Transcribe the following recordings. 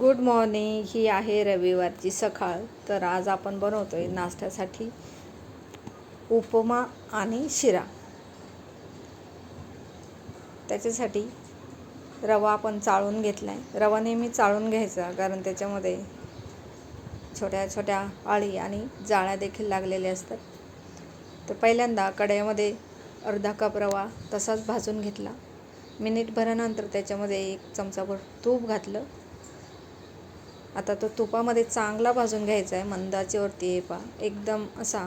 Good morning. ही आहे रविवारची सकाळ. तर आज आपण बनवतो आहे नाश्त्यासाठी उपमा आणि शिरा. त्याच्यासाठी रवा आपण चाळून घेतला आहे रवा नेहमी चाळून घ्यायचा कारण त्याच्यामध्ये छोट्या छोट्या आळी आणि जाळ्या देखील लागलेल्या असतात. तर पहिल्यांदा कढईमध्ये अर्धा कप रवा तसाच भाजून घेतला. मिनिटभरानंतर त्याच्यामध्ये एक चमचाभर तूप घातलं. आता तो तुपामध्ये चांगला भाजून घ्यायचा आहे मंदाचीवरती ये पा एकदम असा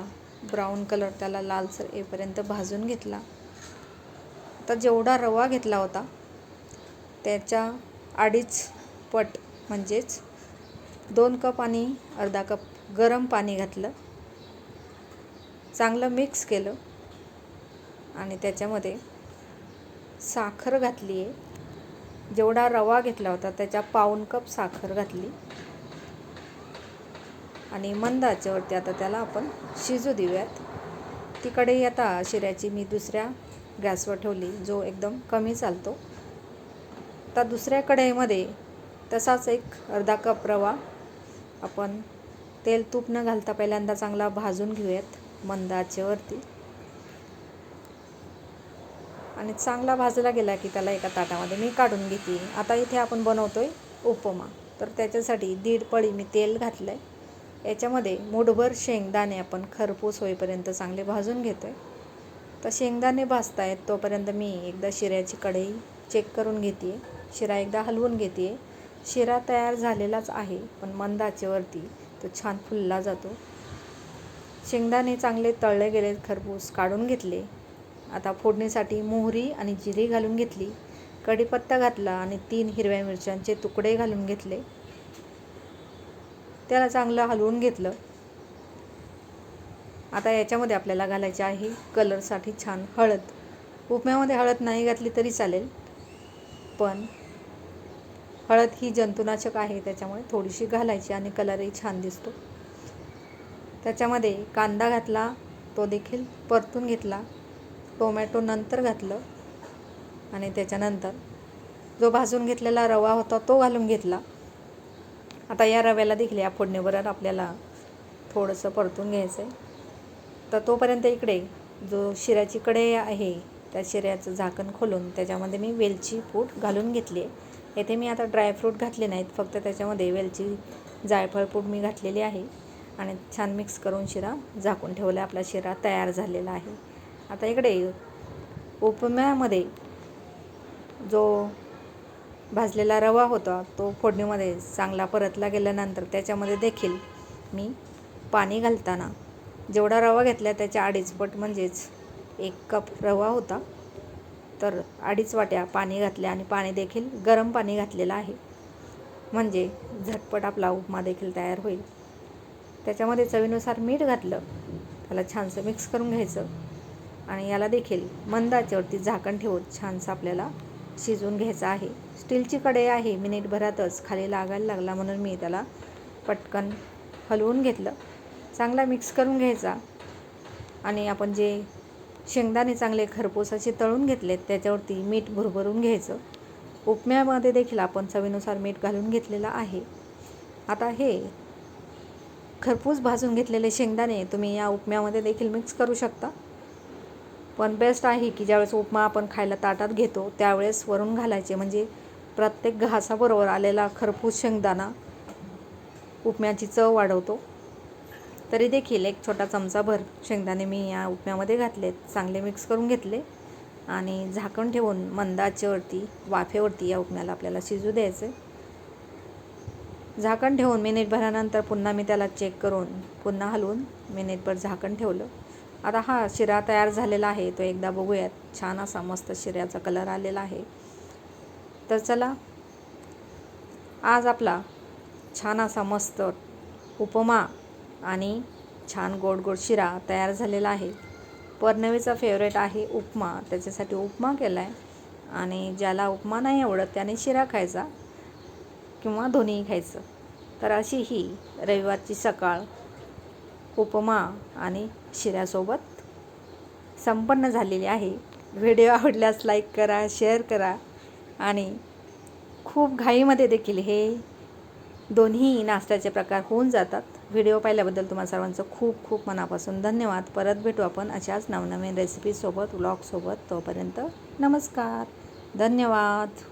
ब्राऊन कलर त्याला लालसर येपर्यंत भाजून घेतला. आता जेवढा रवा घेतला होता त्याच्या अडीच पट म्हणजेच दोन कप आणि अर्धा कप गरम पाणी घातलं. चांगलं मिक्स केलं. आणि त्याच्यामध्ये साखर घातली आहे जेवढा रवा घेतला होता त्याच्या पाऊन कप साखर घातली. आणि मंद आचेवरती आता त्याला आपण शिजू देऊयात. ती कढई आता शिऱ्याची मी दुसऱ्या गॅसवर ठेवली जो एकदम कमी चालतो. आता दुसऱ्या कढईमध्ये तसाच एक अर्धा कप रवा आपण तेल तूप न घालता पहिल्यांदा चांगला भाजून घेऊयात मंद आचेवरती. आणि चांगला भाजला गेला की त्याला एका ताटामध्ये मी काढून घेते. आता इथे आपण बनवतो आहे उपमा. तर त्याच्यासाठी दीड पळी मी तेल घातलं आहे याच्यामध्ये मुठभर शेंगदाणे आपण खरपूस होईपर्यंत चांगले भाजून घेतो आहे तर शेंगदाणे भाजतायत तोपर्यंत मी एकदा शिऱ्याची कढई चेक करून घेते. शिरा एकदा हलवून घेते. शिरा तयार झालेलाच आहे पण मंदाचेवरती तो छान फुलला जातो. शेंगदाणे चांगले तळले गेले खरपूस काढून घेतले. आता फोडणीसाठी मोहरी आणि जिरे घालून घेतली कढीपत्ता घातला आणि तीन हिरव्या मिरच्यांचे तुकडे घालून घेतले. त्याला चांगलं हलवून घेतलं. आता याच्यामध्ये आपल्याला घालायचे आहे कलरसाठी छान हळद. उपम्यामध्ये हळद नाही घातली तरी चालेल पण हळद ही जंतुनाशक आहे त्याच्यामुळे थोडीशी घालायची आणि कलरही छान दिसतो. त्याच्यामध्ये कांदा घातला तो देखील परतून घेतला. टोमॅटो नंतर घातलं आणि त्याच्यानंतर जो भाजून घेतलेला रवा होता तो घालून घेतला. आता या रव्याला देखील या फोडणीबरोबर आपल्याला थोडंसं परतून घ्यायचं आहे तर तोपर्यंत इकडे जो शिऱ्याची कढई आहे त्या शिऱ्याचं झाकण खोलून त्याच्यामध्ये मी वेलची पूड घालून घेतली आहे. येथे मी आता ड्रायफ्रूट घातले नाहीत फक्त त्याच्यामध्ये वेलची जायफळ पूड मी घातलेली आहे आणि छान मिक्स करून शिरा झाकून ठेवला आपला शिरा तयार झालेला आहे. आता इकडे उपम्यामध्ये जो भाजलेला रवा होता तो फोडणीमध्ये चांगला परतला गेल्यानंतर त्याच्यामध्ये देखील मी पाणी घालताना जेवढा रवा घेतला त्याच्या अडीच पट म्हणजेच एक कप रवा होता. तर अडीच वाट्या पाणी घातल्या आणि पाणी देखील गरम पाणी घातलेलं आहे. म्हणजे झटपट आपला उपमा देखील तयार होईल. त्याच्यामध्ये चवीनुसार मीठ घातलं. त्याला छानसं मिक्स करून घ्यायचं. आणि याला देखील मंदाच्यावरती झाकण ठेवून छानसं आपल्याला शिजवून घ्यायचं आहे. स्टीलची कढई आहे मिनिटभरातच खाली लागायला लागला म्हणून मी त्याला पटकन हलवून घेतलं. चांगला मिक्स करून घ्यायचा. आणि आपण जे शेंगदाणे चांगले खरपूस तळून घेतलेत त्याच्यावरती मीठ भरभरून घ्यायचं. उपम्यामध्ये देखील आपण चवीनुसार मीठ घालून घेतलेलं आहे. आता हे खरपूस भाजून घेतलेले शेंगदाणे तुम्ही या उपम्यामध्ये देखील मिक्स करू शकता. पण बेस्ट आहे की ज्यावेळेस उपमा आपण खायला ताटात घेतो त्यावेळेस वरून घालायचे. म्हणजे प्रत्येक घासाबरोबर आलेला खरपूस शेंगदाणा उपम्याची चव वाढवतो. तरी देखील एक छोटा चमचाभर शेंगदाणे मी या उपम्यामध्ये घातले चांगले मिक्स करून घेतले. आणि झाकण ठेवून मंदाच्यावरती वाफेवरती या उपम्याला आपल्याला शिजू द्यायचं झाकण ठेवून मिनिटभरानंतर पुन्हा मी त्याला चेक करून पुन्हा हलवून मिनिटभर झाकण ठेवलं. आता हा शिरा तयार झालेला आहे तो एकदा बघूयात. छान असा मस्त शिऱ्याचा कलर आलेला आहे. तर चला आज आपला छान असा मस्त उपमा आणि छान गोड गोड शिरा तयार झालेला आहे. परनवीचा फेवरेट आहे उपमा त्याच्यासाठी उपमा केला आहे आणि ज्याला उपमा नाही आवडत त्याने शिरा खायचा किंवा दोन्ही खायचं. तर अशी ही रविवारची सकाळ उपमा आणि शिऱ्यासोबत संपन्न झालेली आहे. व्हिडिओ आवडल्यास लाईक करा शेअर करा आणि खूप घाईमध्ये देखील हे दोन्ही नाश्त्याचे प्रकार होऊन जातात. व्हिडिओ पाहिल्याबद्दल तुम्हाला सर्वांचं खूप खूप मनापासून धन्यवाद. परत भेटू आपण अशाच नवनवीन रेसिपीसोबत व्लॉगसोबत तोपर्यंत नमस्कार. धन्यवाद.